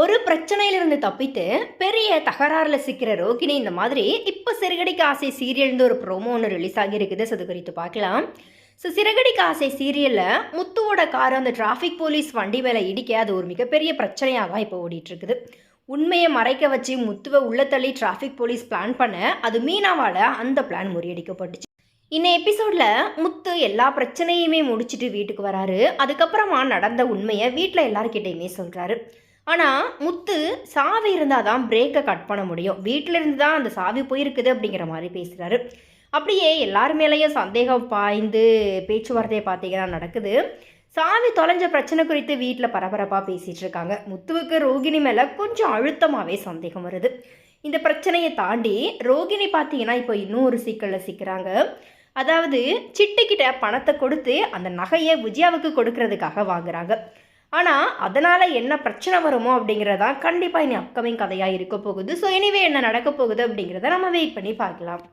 ஒரு பிரச்சனையிலிருந்து தப்பித்து பெரிய தகராறில் சிக்கிற ரோகிணி இந்த மாதிரி இப்போ சிறுகடிக்கு ஆசை சீரியல்னு ஒரு ப்ரோமோ ஒன்று ரிலீஸ் ஆகியிருக்குது. ஸோ அது குறித்து பார்க்கலாம். ஸோ சிறுகடிக்கு ஆசை சீரியலில் முத்துவோட கார் அந்த டிராஃபிக் போலீஸ் வண்டி மேலே இடிக்க அது ஒரு மிகப்பெரிய பிரச்சனையாக தான் இப்போ ஓடிட்டுருக்குது. உண்மையை மறைக்க வச்சு முத்துவை உள்ள தள்ளி டிராஃபிக் போலீஸ் பிளான் பண்ண அது மீனாவால் அந்த பிளான் முறியடிக்கப்பட்டுச்சு. இந்த எபிசோடில் முத்து எல்லா பிரச்சனையுமே முடிச்சுட்டு வீட்டுக்கு வராரு. அதுக்கப்புறமா நடந்த உண்மையை வீட்டில் எல்லாருக்கிட்டையுமே சொல்கிறாரு ஆனால் முத்து சாவி இருந்தால் தான் பிரேக்கை கட் பண்ண முடியும். வீட்டில் இருந்து தான் அந்த சாவி போயிருக்குது அப்படிங்கிற மாதிரி பேசுகிறாரு அப்படியே எல்லார் மேலேயும் சந்தேகம் பாய்ந்து பேச்சுவார்த்தையை பார்த்தீங்கன்னா நடக்குது. சாவி தொலைஞ்ச பிரச்சனை குறித்து வீட்டில் பரபரப்பாக பேசிகிட்டு இருக்காங்க. முத்துவுக்கு ரோகிணி மேலே கொஞ்சம் அழுத்தமாகவே சந்தேகம் வருது. இந்த பிரச்சனையை தாண்டி ரோகிணி பார்த்தீங்கன்னா இப்போ இன்னும் ஒரு சிக்கலில் சிக்கிறாங்க. அதாவது சிட்டுக்கிட்ட பணத்தை கொடுத்து அந்த நகையை விஜயாவுக்கு கொடுக்கறதுக்காக வாங்குறாங்க. ஆனால் அதனால் என்ன பிரச்சனை வருமோ அப்படிங்கிறதான் கண்டிப்பாக இனி அப்கமிங் கதையாக இருக்க போகுது. ஸோ இனிவே என்ன நடக்க போகுது அப்படிங்கிறத நம்ம வெயிட் பண்ணி பார்க்கலாம்.